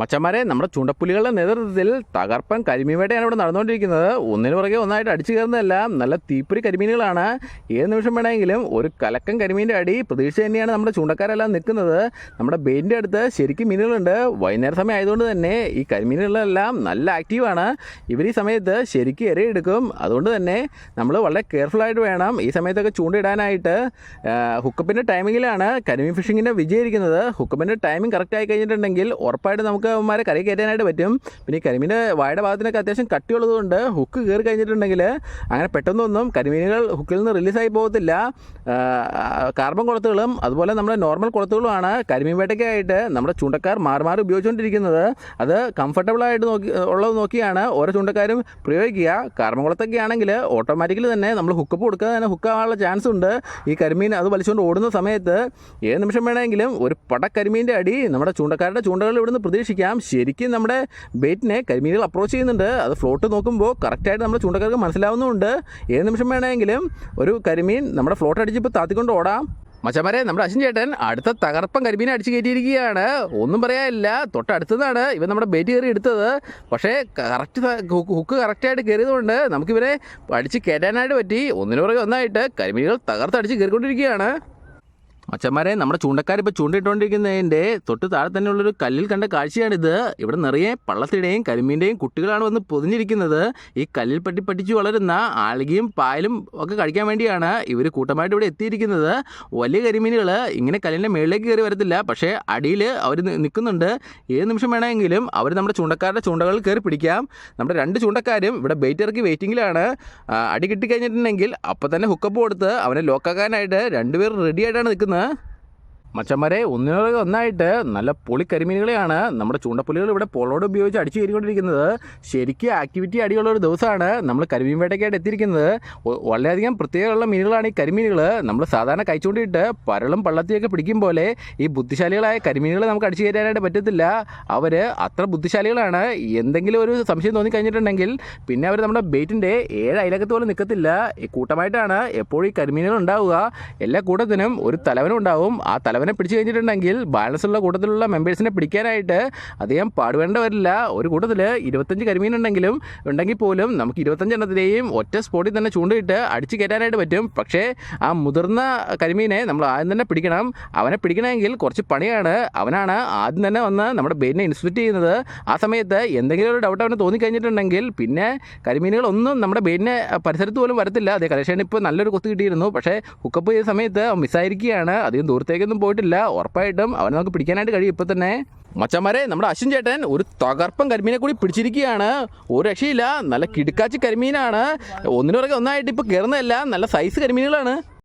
മച്ചന്മാരെ നമ്മുടെ ചുണ്ടപ്പുലികളുടെ നേതൃത്വത്തിൽ തകർപ്പൻ കരിമീവേടയാണ് ഇവിടെ നടന്നുകൊണ്ടിരിക്കുന്നത്. ഒന്നിനു പുറകെ ഒന്നായിട്ട് അടിച്ചു കയറുന്നതെല്ലാം നല്ല തീപ്പൊരി കരിമീനുകളാണ്. ഏത് നിമിഷം വേണമെങ്കിലും ഒരു കലക്കൻ കരിമീന്റെ അടി പ്രതീക്ഷ തന്നെയാണ് നമ്മുടെ ചൂണ്ടക്കാരെല്ലാം നിൽക്കുന്നത്. നമ്മുടെ ബെയിന്റെ അടുത്ത് ശരിക്കും മീനുകളുണ്ട്. വൈകുന്നേര സമയം ആയതുകൊണ്ട് തന്നെ ഈ കരിമീനുകളെല്ലാം നല്ല ആക്റ്റീവാണ്. ഇവർ ഈ സമയത്ത് ശരിക്കും ഇരയെടുക്കും. അതുകൊണ്ട് തന്നെ നമ്മൾ വളരെ കെയർഫുൾ ആയിട്ട് വേണം ഈ സമയത്തൊക്കെ ചൂണ്ടയിടാനായിട്ട്. ഹുക്കപ്പിന്റെ ടൈമിങ്ങിലാണ് കരിമീൻ ഫിഷിങ്ങിന്റെ വിജയിരിക്കുന്നത് ഹുക്കപ്പിന്റെ ടൈമിംഗ് കറക്റ്റ് ആയി കഴിഞ്ഞിട്ടുണ്ടെങ്കിൽ ഉറപ്പായിട്ട് നമുക്ക് അവന്മാരെ കറി കയറ്റാനായിട്ട് പറ്റും. പിന്നെ ഈ കരിമീന്റെ വായുടെ ഭാഗത്തിനൊക്കെ അത്യാവശ്യം കട്ടിയുള്ളതുകൊണ്ട് ഹുക്ക് കയറി കഴിഞ്ഞിട്ടുണ്ടെങ്കിൽ അങ്ങനെ പെട്ടെന്നൊന്നും കരിമീനുകൾ ഹുക്കിൽ നിന്ന് റിലീസായി പോകത്തില്ല. കാർബൺ കുളത്തുകളും അതുപോലെ നമ്മുടെ നോർമൽ കുളത്തുകളുമാണ് കരിമീൻ വേട്ടയ്ക്കായിട്ട് നമ്മുടെ ചൂണ്ടക്കാർ മാറി മാറി ഉപയോഗിച്ചുകൊണ്ടിരിക്കുന്നത്. അത് കംഫർട്ടബിളായിട്ട് നോക്കി ഉള്ളത് നോക്കിയാണ് ഓരോ ചൂണ്ടക്കാരും പ്രയോഗിക്കുക. കാർബൺ കുളത്തൊക്കെ ആണെങ്കിൽ ഓട്ടോമാറ്റിക്കലി തന്നെ നമ്മൾ ഹുക്കപ്പ് കൊടുക്കാതെ തന്നെ ഹുക്കാവാനുള്ള ചാൻസ് ഉണ്ട്. ഈ കരിമീൻ അത് വലിച്ചുകൊണ്ട് ഓടുന്ന സമയത്ത് ഏത് നിമിഷം വേണമെങ്കിലും ഒരു പടക്കരിമീന്റെ അടി നമ്മുടെ ചൂണ്ടക്കാരുടെ ചൂണ്ടകൾ ഇവിടുന്ന് പ്രതീക്ഷിക്കാം. ശരിക്കും നമ്മുടെ ബേറ്റിനെ കരിമീനുകൾ അപ്രോച്ച് ചെയ്യുന്നുണ്ട്. അത് ഫ്ലോട്ട് നോക്കുമ്പോൾ കറക്റ്റായിട്ട് നമ്മുടെ ചൂണ്ടക്കാർക്ക് മനസ്സിലാവുന്നുമുണ്ട് ഏത് നിമിഷം വേണമെങ്കിലും ഒരു കരിമീൻ നമ്മുടെ ഫ്ലോട്ട് അടിച്ചിപ്പോൾ താത്തിക്കൊണ്ട് ഓടാം. മച്ചമാരെ നമ്മുടെ അശ്വിൻ ചേട്ടൻ അടുത്ത തകർപ്പൻ കരിമീനെ അടിച്ച് കയറ്റിയിരിക്കുകയാണ്. ഒന്നും പറയാനില്ല. തൊട്ടടുത്തുനിന്നാണ് ഇവൻ നമ്മുടെ ബേറ്റ് കയറി എടുത്തത്. പക്ഷേ കറക്റ്റ് ഹുക്ക് കറക്റ്റായിട്ട് കയറിയതുകൊണ്ട് നമുക്കിവരെ അടിച്ച് കയറ്റാനായിട്ട് പറ്റി. ഒന്നിനു പുറകെ ഒന്നായിട്ട് കരിമീനുകൾ തകർത്തടിച്ച് കയറിക്കൊണ്ടിരിക്കുകയാണ്. മച്ചന്മാരെ നമ്മുടെ ചൂണ്ടക്കാർ ഇപ്പോൾ ചൂണ്ടിട്ടുകൊണ്ടിരിക്കുന്നതിന്റെ തൊട്ട് താഴെ തന്നെയുള്ളൊരു കല്ലിൽ കണ്ട കാഴ്ചയാണിത്. ഇവിടെ നിറയെ പള്ളത്തിയുടെയും കരിമീന്റെയും കുട്ടികളാണ് വന്ന് പൊതിഞ്ഞിരിക്കുന്നത്. ഈ കല്ലിൽ പറ്റി പറ്റിച്ച് വളരുന്ന ആളുകയും പായലും ഒക്കെ കഴിക്കാൻ വേണ്ടിയാണ് ഇവർ കൂട്ടമായിട്ട് ഇവിടെ എത്തിയിരിക്കുന്നത്. വലിയ കരിമീനുകൾ ഇങ്ങനെ കല്ലിന്റെ മേളിലേക്ക് കയറി വരത്തില്ല. പക്ഷേ അടിയിൽ അവർ നിൽക്കുന്നുണ്ട് ഏത് നിമിഷം വേണമെങ്കിലും അവർ നമ്മുടെ ചൂണ്ടക്കാരുടെ ചൂണ്ടകളിൽ കയറി പിടിക്കാം. നമ്മുടെ രണ്ട് ചൂണ്ടക്കാരും ഇവിടെ ബെയ്റ്റ് ഇറക്കി വെയിറ്റിങ്ങിലാണ് അടി കിട്ടിക്കഴിഞ്ഞിട്ടുണ്ടെങ്കിൽ അപ്പം തന്നെ ഹുക്കപ്പ് കൊടുത്ത് അവനെ ലോക്കാക്കാനായിട്ട് രണ്ടുപേർ റെഡി ആയിട്ടാണ് നിൽക്കുന്നത്. huh? മച്ചന്മാരെ ഒന്നിനോട് ഒന്നായിട്ട് നല്ല പൊളി കരിമീനുകളെയാണ് നമ്മുടെ ചൂണ്ടപ്പുലികൾ ഇവിടെ പൊളോട് ഉപയോഗിച്ച് അടിച്ചു കയറിക്കൊണ്ടിരിക്കുന്നത് ശരിക്കും ആക്ടിവിറ്റി അടിയുള്ള ഒരു ദിവസമാണ് നമ്മൾ കരിമീൻ വേട്ടയ്ക്കായിട്ട് എത്തിയിരിക്കുന്നത്. വളരെയധികം പ്രത്യേകമുള്ള മീനുകളാണ് ഈ കരിമീനുകൾ. നമ്മൾ സാധാരണ കഴിച്ചുകൊണ്ടിട്ട് പരളും പള്ളത്തിയൊക്കെ പിടിക്കും പോലെ ഈ ബുദ്ധിശാലികളായ കരിമീനുകളെ നമുക്ക് അടിച്ചു കയറ്റാനായിട്ട് പറ്റത്തില്ല. അവർ അത്ര ബുദ്ധിശാലികളാണ്. എന്തെങ്കിലും ഒരു സംശയം തോന്നിക്കഴിഞ്ഞിട്ടുണ്ടെങ്കിൽ പിന്നെ അവർ നമ്മുടെ ബേറ്റിന്റെ ഏഴ് അയലക്കത്ത് പോലും നിൽക്കത്തില്ല. കൂട്ടമായിട്ടാണ് എപ്പോഴും ഈ കരിമീനുകൾ ഉണ്ടാവുക. എല്ലാ കൂട്ടത്തിനും ഒരു തലവനും ഉണ്ടാവും ആ തലവനെ പിടിച്ചു കഴിഞ്ഞിട്ടുണ്ടെങ്കിൽ ബാലൻസ് ഉള്ള കൂട്ടത്തിലുള്ള മെമ്പേഴ്സിനെ പിടിക്കാനായിട്ട് അദ്ദേഹം പാടുവേണ്ട വരില്ല ഒരു കൂട്ടത്തിൽ ഇരുപത്തഞ്ച് കരിമീൻ ഉണ്ടെങ്കിലും ഉണ്ടെങ്കിൽ പോലും നമുക്ക് ഇരുപത്തഞ്ചെണ്ണത്തിലെയും ഒറ്റ സ്പോട്ടിൽ തന്നെ ചൂണ്ടയിട്ട് അടിച്ചു കയറ്റാനായിട്ട് പറ്റും. പക്ഷേ ആ മുതിർന്ന കരിമീനെ നമ്മൾ ആദ്യം തന്നെ പിടിക്കണം. അവനെ പിടിക്കണമെങ്കിൽ കുറച്ച് പണിയാണ്. അവനാണ് ആദ്യം തന്നെ വന്ന് നമ്മുടെ ബെയിനെ ഇൻസ്പെക്ട് ചെയ്യുന്നത്. ആ സമയത്ത് എന്തെങ്കിലും ഒരു ഡൗട്ട് അവന് തോന്നിക്കഴിഞ്ഞിട്ടുണ്ടെങ്കിൽ പിന്നെ കരിമീനുകളൊന്നും നമ്മുടെ ബെയിനെ പരിസരത്ത് പോലും വരത്തില്ല. അതേ കലേഷൻ ഇപ്പോൾ നല്ലൊരു കൊത്ത് കിട്ടിയിരുന്നു. പക്ഷേ ഹുക്കപ്പ് ചെയ്ത സമയത്ത് മിസ്സായിരിക്കുകയാണ് അധികം ദൂരത്തേക്കൊന്നും പോയിട്ടില്ല. ഉറപ്പായിട്ടും അവനെ നമുക്ക് പിടിക്കാനായിട്ട് കഴിയും. ഇപ്പം തന്നെ മച്ചന്മാരെ നമ്മുടെ അശ്വിൻ ചേട്ടൻ ഒരു തകർപ്പൻ കരിമീനെ കൂടി പിടിച്ചിരിക്കുകയാണ്. ഒരു രക്ഷയില്ല. നല്ല കിടുക്കാച്ചി കരിമീനാണ്. ഒന്നിനു പുറകെ ഒന്നായിട്ട് ഇപ്പോൾ കയറുന്നതല്ല നല്ല സൈസ് കരിമീനുകളാണ്.